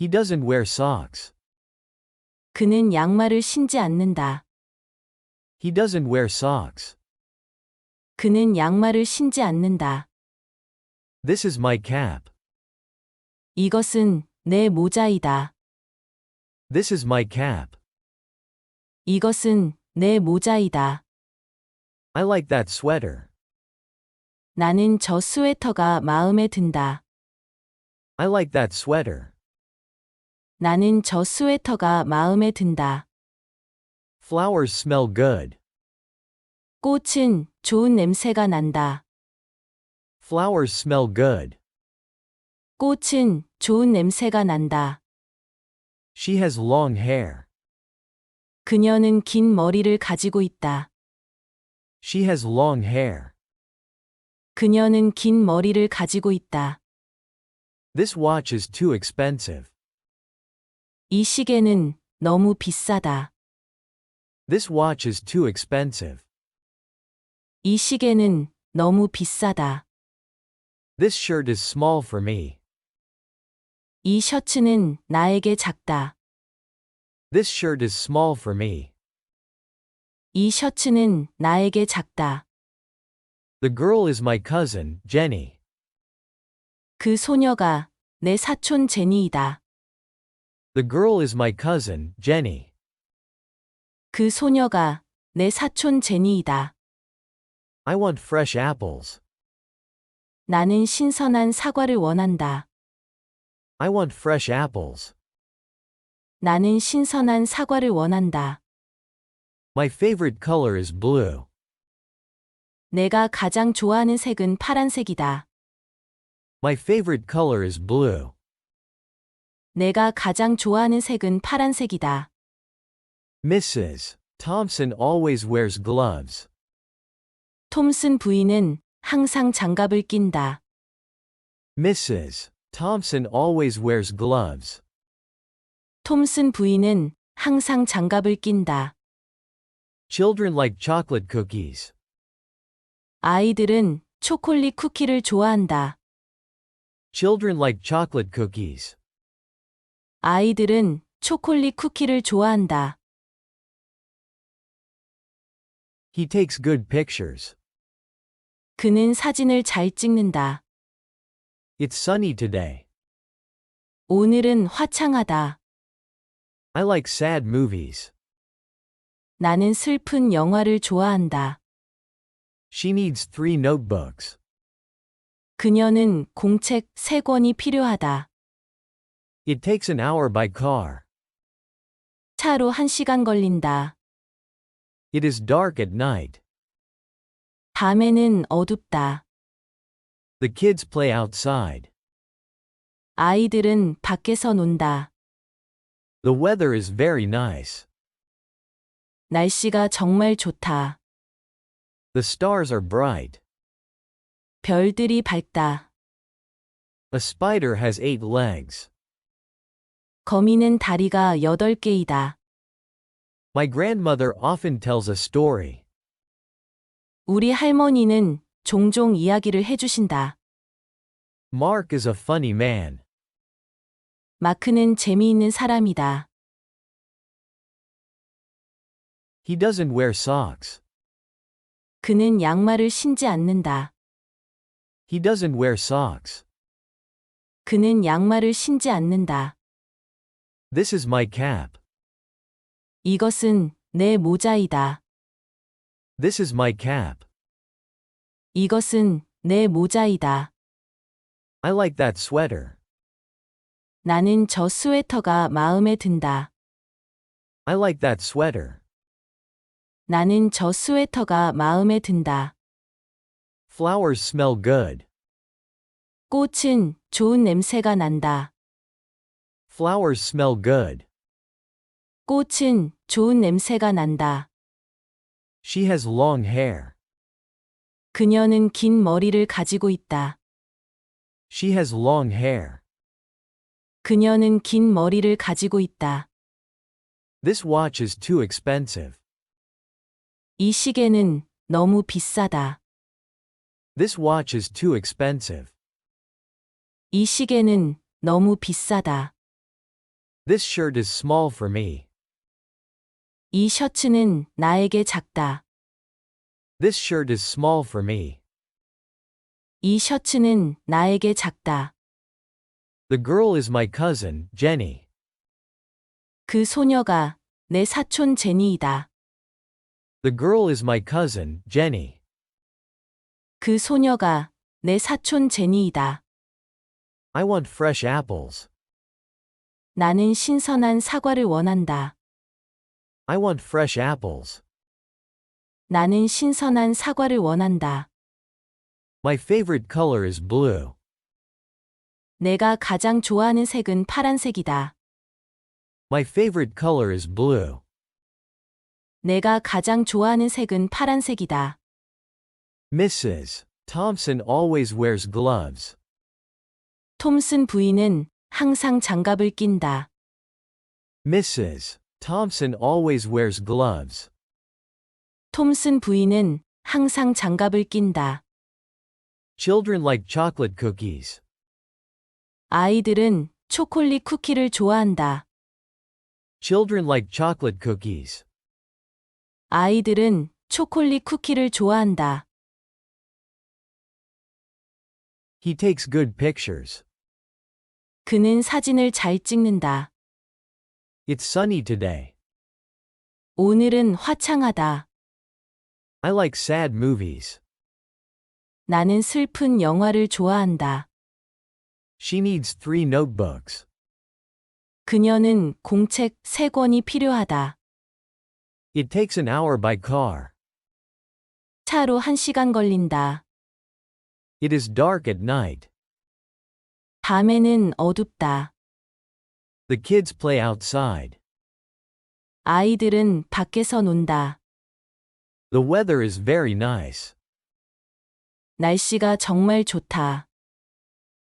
He doesn't wear socks. 그는 양말을 신지 않는다. He doesn't wear socks. 그는 양말을 신지 않는다. This is my cap. 이것은 내 모자이다. This is my cap. 이것은 내 모자이다. I like that sweater. 나는 저 스웨터가 마음에 든다. I like that sweater. 나는 저 스웨터가 마음에 든다. Flowers smell good. 꽃은 좋은 냄새가 난다. Flowers smell good. 꽃은 좋은 냄새가 난다. She has long hair. 그녀는 긴 머리를 가지고 있다. She has long hair. 그녀는 긴 머리를 가지고 있다. This watch is too expensive. 이 시계는 너무 비싸다. This watch is too expensive. 이 시계는 너무 비싸다. This shirt is small for me. 이 셔츠는 나에게 작다. This shirt is small for me. 이 셔츠는 나에게 작다. The girl is my cousin, Jenny. 그 소녀가 내 사촌 제니이다. The girl is my cousin, Jenny. 그 소녀가 내 사촌 제니이다. I want fresh apples. 나는 신선한 사과를 원한다. I want fresh apples. 나는 신선한 사과를 원한다. My favorite color is blue. 내가 가장 좋아하는 색은 파란색이다. My favorite color is blue. 내가 가장 좋아하는 색은 파란색이다. Mrs. Thompson always wears gloves. 톰슨 부인은 항상 장갑을 낀다. Mrs. Thompson always wears gloves. 톰슨 부인은 항상 장갑을 낀다. Children like chocolate cookies. 아이들은 초콜릿 쿠키를 좋아한다. Children like chocolate cookies. 아이들은 초콜릿 쿠키를 좋아한다. He takes good pictures. 그는 사진을 잘 찍는다. It's sunny today. 오늘은 화창하다. I like sad movies. 나는 슬픈 영화를 좋아한다. She needs three notebooks. 그녀는 공책 세 권이 필요하다. It takes an hour by car. 차로 한 시간 걸린다. It is dark at night. 밤에는 어둡다. The kids play outside. 아이들은 밖에서 논다. The weather is very nice. 날씨가 정말 좋다. The stars are bright. 별들이 밝다. A spider has eight legs. 거미는 다리가 여덟 개이다. My grandmother often tells a story. 우리 할머니는 종종 이야기를 해주신다. Mark is a funny man. 마크는 재미있는 사람이다. He doesn't wear socks. 그는 양말을 신지 않는다. He doesn't wear socks. 그는 양말을 신지 않는다. This is my cap. 이것은 내 모자이다. This is my cap. 이것은 내 모자이다. I like that sweater. 나는 저 스웨터가 마음에 든다. I like that sweater. 나는 저 스웨터가 마음에 든다. Flowers smell good. 꽃은 좋은 냄새가 난다. Flowers smell good. 꽃은 좋은 냄새가 난다. She has long hair. 그녀는 긴 머리를 가지고 있다. She has long hair. 그녀는 긴 머리를 가지고 있다. This watch is too expensive. 이 시계는 너무 비싸다. This watch is too expensive. 이 시계는 너무 비싸다. This shirt is small for me. 이 셔츠는 나에게 작다. This shirt is small for me. 이 셔츠는 나에게 작다. The girl is my cousin, Jenny. 그 소녀가 내 사촌 제니이다. The girl is my cousin, Jenny. 그 소녀가 내 사촌 제니이다. I want fresh apples. 나는 신선한 사과를 원한다. I want fresh apples. 나는 신선한 사과를 원한다. My favorite color is blue. 내가 가장 좋아하는 색은 파란색이다. My favorite color is blue. 내가 가장 좋아하는 색은 파란색이다. Mrs. Thompson always wears gloves. 톰슨 부인은 항상 장갑을 낀다. Mrs. Thompson always wears gloves. 톰슨 부인은 항상 장갑을 낀다. Children like chocolate cookies. 아이들은 초콜릿 쿠키를 좋아한다. Children like chocolate cookies. 아이들은 초콜릿 쿠키를 좋아한다. He takes good pictures. 그는 사진을 잘 찍는다. It's sunny today. 오늘은 화창하다. I like sad movies. 나는 슬픈 영화를 좋아한다. She needs three notebooks. 그녀는 공책 세 권이 필요하다. It takes an hour by car. 차로 한 시간 걸린다. It is dark at night. 밤에는 어둡다. The kids play outside. 아이들은 밖에서 논다. The weather is very nice. 날씨가 정말 좋다.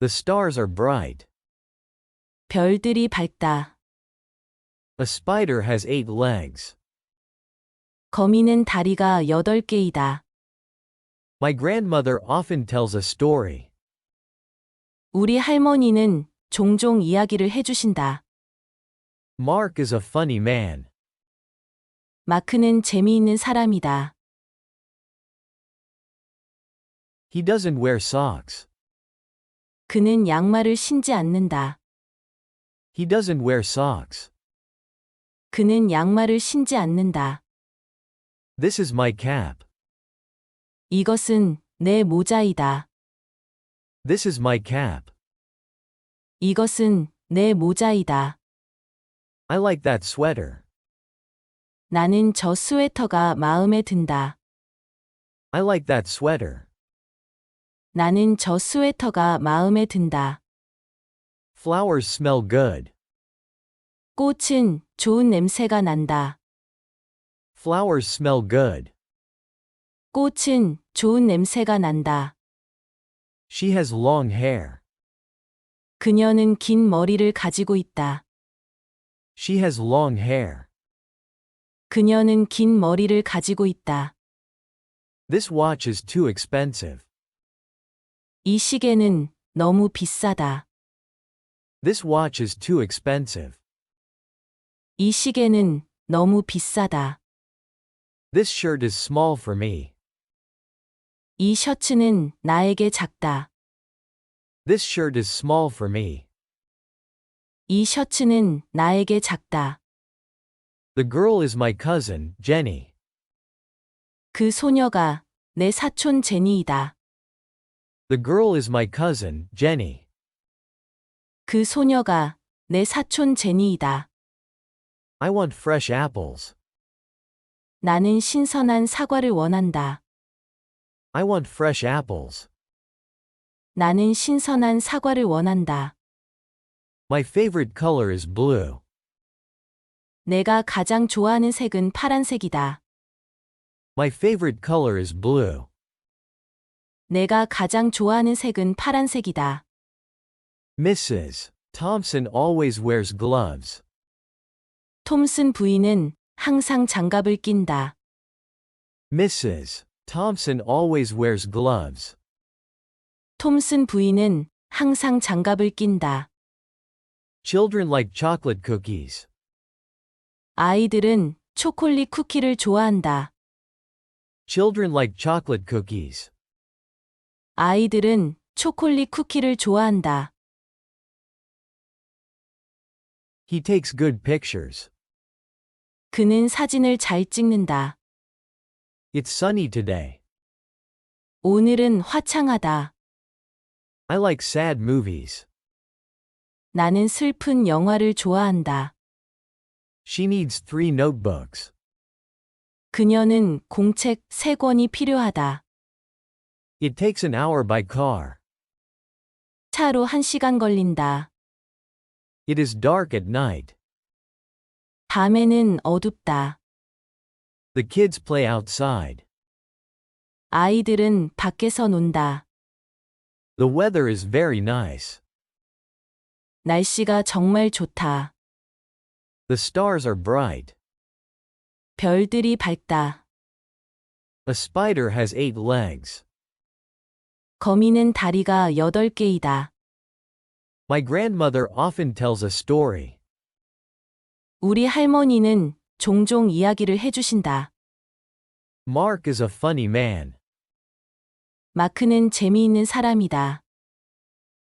The stars are bright. 별들이 밝다. A spider has eight legs. 거미는 다리가 8개이다. My grandmother often tells a story. 우리 할머니는 종종 이야기를 해주신다. Mark is a funny man. 마크는 재미있는 사람이다. He doesn't wear socks. 그는 양말을 신지 않는다. He doesn't wear socks. 그는 양말을 신지 않는다. This is my cap. 이것은 내 모자이다. This is my cap. 이것은 내 모자이다. I like that sweater. 나는 저 스웨터가 마음에 든다. I like that sweater. 나는 저 스웨터가 마음에 든다. Flowers smell good. 꽃은 좋은 냄새가 난다. Flowers smell good. 꽃은 좋은 냄새가 난다. She has long hair. 그녀는 긴 머리를 가지고 있다. She has long hair. 그녀는 긴 머리를 가지고 있다. This watch is too expensive. 이 시계는 너무 비싸다. This watch is too expensive. 이 시계는 너무 비싸다. This shirt is small for me. 이 셔츠는 나에게 작다. This shirt is small for me. 이 셔츠는 나에게 작다. The girl is my cousin, Jenny. 그 소녀가 내 사촌 제니이다. The girl is my cousin, Jenny. 그 소녀가 내 사촌 제니이다. I want fresh apples. 나는 신선한 사과를 원한다. I want fresh apples. 나는 신선한 사과를 원한다. My favorite color is blue. 내가 가장 좋아하는 색은 파란색이다. My favorite color is blue. 내가 가장 좋아하는 색은 파란색이다. Mrs. Thompson always wears gloves. 톰슨 부인은 항상 장갑을 낀다. Mrs. Thompson always wears gloves. 톰슨 부인은 항상 장갑을 낀다. Children like chocolate cookies. 아이들은 초콜릿 쿠키를 좋아한다. Children like chocolate cookies. 아이들은 초콜릿 쿠키를 좋아한다. He takes good pictures. 그는 사진을 잘 찍는다. It's sunny today. 오늘은 화창하다. I like sad movies. 나는 슬픈 영화를 좋아한다. She needs three notebooks. 그녀는 공책 세 권이 필요하다. It takes an hour by car. 차로 한 시간 걸린다. It is dark at night. 밤에는 어둡다. The kids play outside. 아이들은 밖에서 논다. The weather is very nice. 날씨가 정말 좋다. The stars are bright. 별들이 밝다. A spider has eight legs. 거미는 다리가 8개이다. My grandmother often tells a story. 우리 할머니는 종종 이야기를 해주신다. Mark is a funny man. 마크는 재미있는 사람이다.